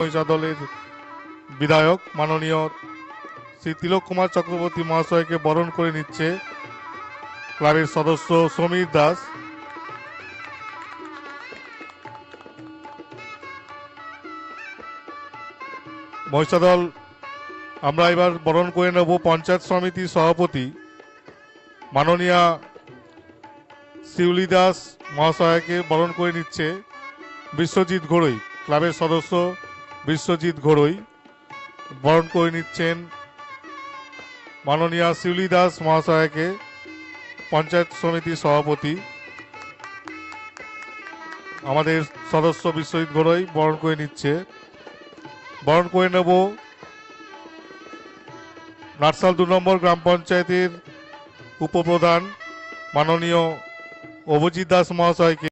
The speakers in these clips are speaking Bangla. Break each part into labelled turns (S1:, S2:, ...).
S1: মহিষা দলের বিধায়ক মাননীয় শ্রী তিলক কুমার চক্রবর্তী মহাশয়কে বরণ করে নিচ্ছে ক্লাবের সদস্য সমীর দাস। মহিষা দল আমরা এবার বরণ করে নেব পঞ্চায়েত সমিতির সভাপতি মাননীয়া শিউলি দাস মহাশয়কে বরণ করে নিচ্ছে বিশ্বজিৎ ঘোড়ই, ক্লাবের সদস্য বিশ্বজিৎ ঘোড়ই বরণ করে নিচ্ছেন মাননীয়া শিউলি দাস মহাশয়কে পঞ্চায়েত সমিতির সভাপতি। আমাদের সদস্য বিশ্বজিৎ ঘোড়ই বরণ করে নিচ্ছে। বরণ করে নেব নাটসাল দু নম্বর গ্রাম পঞ্চায়েতের উপপ্রধান মাননীয় অভিজিৎ দাস মহাশয়কে।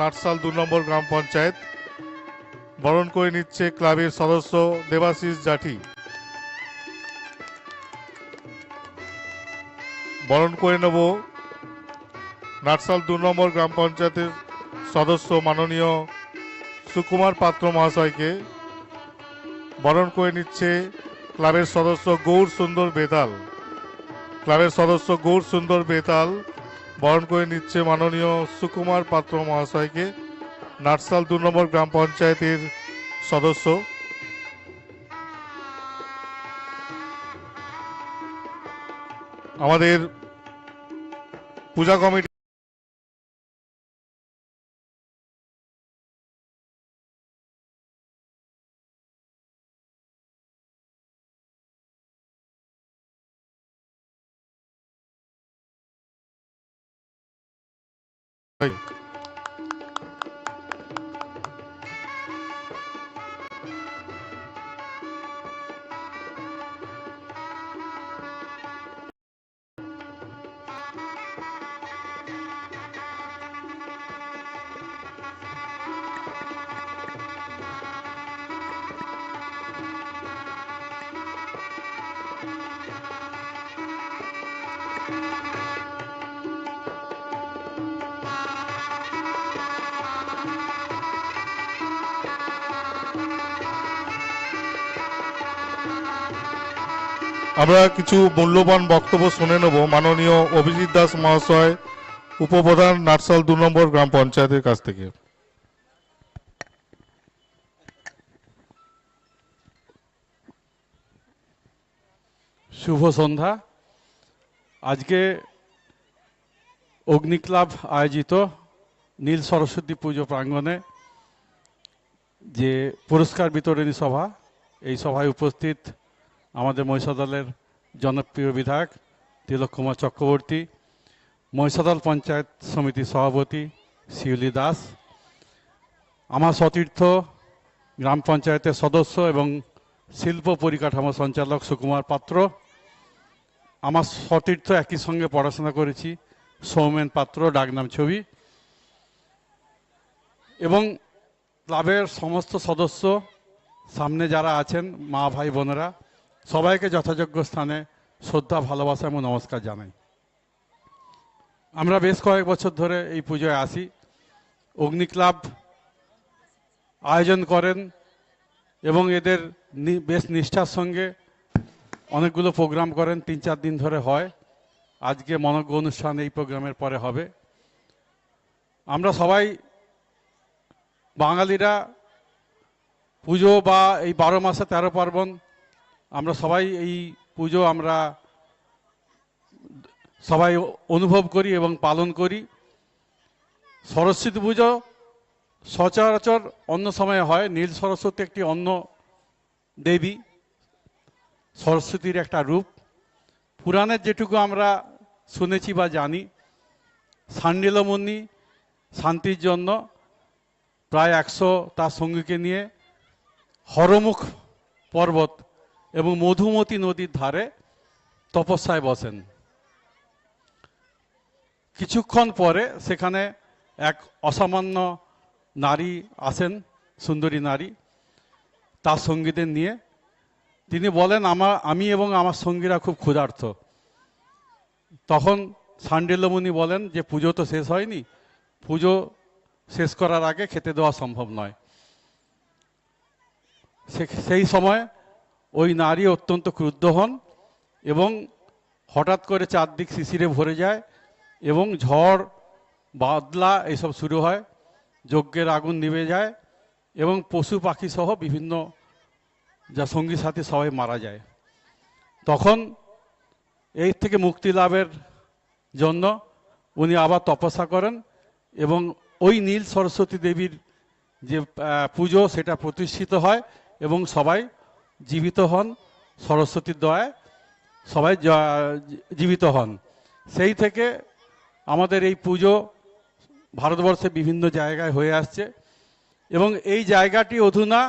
S1: নাটসাল দু নম্বর গ্রাম পঞ্চায়েত। বরণ করে নিচ্ছে ক্লাবের সদস্য দেবাশিস জাঠি। বরণ করে নেব নাটসাল দু নম্বর গ্রাম পঞ্চায়েতের সদস্য মাননীয় সুকুমার পাত্র মহাশয়কে। বরণ করে নিচ্ছে ক্লাবের সদস্য গৌর সুন্দর বেতাল। ক্লাবের সদস্য গৌর সুন্দর বেতাল বরণ করে নিচ্ছে মাননীয় সুকুমার পাত্র মহাশয়কে। নাটসাল দু নম্বর গ্রাম পঞ্চায়েতের সদস্য। আমাদের puja committee Hey. Thank you. আমরা কিছু মূল্যবান বক্তব্য শুনে নেব। মাননীয় অভিজিৎ দাস মহাশয়, উপপ্রধান নাটসাল দু নম্বর গ্রাম পঞ্চায়েতের কাছ থেকে।
S2: শুভ সন্ধ্যা। আজকে অগ্নি ক্লাব আয়োজিত নীল সরস্বতী পুজো প্রাঙ্গণে যে পুরস্কার বিতরণী সভা, এই সভায় উপস্থিত আমাদের মহিষাদলের জনপ্রিয় বিধায়ক তিলক কুমার চক্রবর্তী মহিষাদল পঞ্চায়েত সমিতির সভাপতি শিউলি দাস, আমার সতীর্থ গ্রাম পঞ্চায়েতের সদস্য এবং শিল্প পরিকাঠামো সঞ্চালক সুকুমার পাত্র, আমার সতীর্থ একই সঙ্গে পড়াশোনা করেছি, সৌমেন পাত্র, ডাকনাম ছবি, এবং ক্লাবের সমস্ত সদস্য, সামনে যারা আছেন মা, ভাই, বোনেরা সবাইকে যথাযোগ্য স্থানে শ্রদ্ধা, ভালোবাসা এবং নমস্কার জানাই। আমরা বেশ কয়েক বছর ধরে এই পুজোয় আসি। অগ্নি ক্লাব আয়োজন করেন এবং এদের বেশ নিষ্ঠার সঙ্গে অনেকগুলো প্রোগ্রাম করেন। তিন চার দিন ধরে হয়। আজকে মনজ্ঞ অনুষ্ঠান এই প্রোগ্রামের পরে হবে। আমরা সবাই বাঙালিরা পুজো বা এই বারো মাসে তেরো পার্বণ আমরা সবাই এই পুজো আমরা সবাই অনুভব করি এবং পালন করি। সরস্বতী পুজো সচরাচর অন্য সময়ে হয়। নীল সরস্বতী একটি অন্য দেবী, সরস্বতীর একটা রূপ। পুরাণের যেটুকু আমরা শুনেছি বা জানি সান্ডিলমণি শান্তির জন্য প্রায় একশো তার সঙ্গীকে নিয়ে হরমুখ পর্বত এবং মধুমতি নদীর ধারে তপস্যায় বসেন। কিছুক্ষণ পরে সেখানে এক অসামান্য নারী আসেন, সুন্দরী নারী, তার সঙ্গীদের নিয়ে। তিনি বলেন, আমার, আমি এবং আমার সঙ্গীরা খুব ক্ষুধার্ত। তখন সান্ডিল্যমণি বলেন যে, পুজো তো শেষ হয়নি। পুজো শেষ করার আগে খেতে দেওয়া সম্ভব নয়। সেই সময় ওই নারী অত্যন্ত ক্রুদ্ধ হন এবং হঠাৎ করে চারদিক শিশিরে ভরে যায় এবং ঝড়, বাদলা এসব শুরু হয়, যজ্ঞের আগুন নিভে যায় এবং পশু পাখি সহ বিভিন্ন যা সঙ্গী সাথী সবাই মারা যায়। তখন এই থেকে মুক্তি লাভের জন্য উনি আবার তপস্যা করেন এবং ওই নীল সরস্বতী দেবীর যে পুজো সেটা প্রতিষ্ঠিত হয় এবং সবাই জীবিত হন, সরস্বতীর দয়ায় সবাই জীবিত হন। সেই থেকে আমাদের এই পুজো ভারতবর্ষে বিভিন্ন জায়গায় হয়ে আসছে এবং এই জায়গাটি অধুনা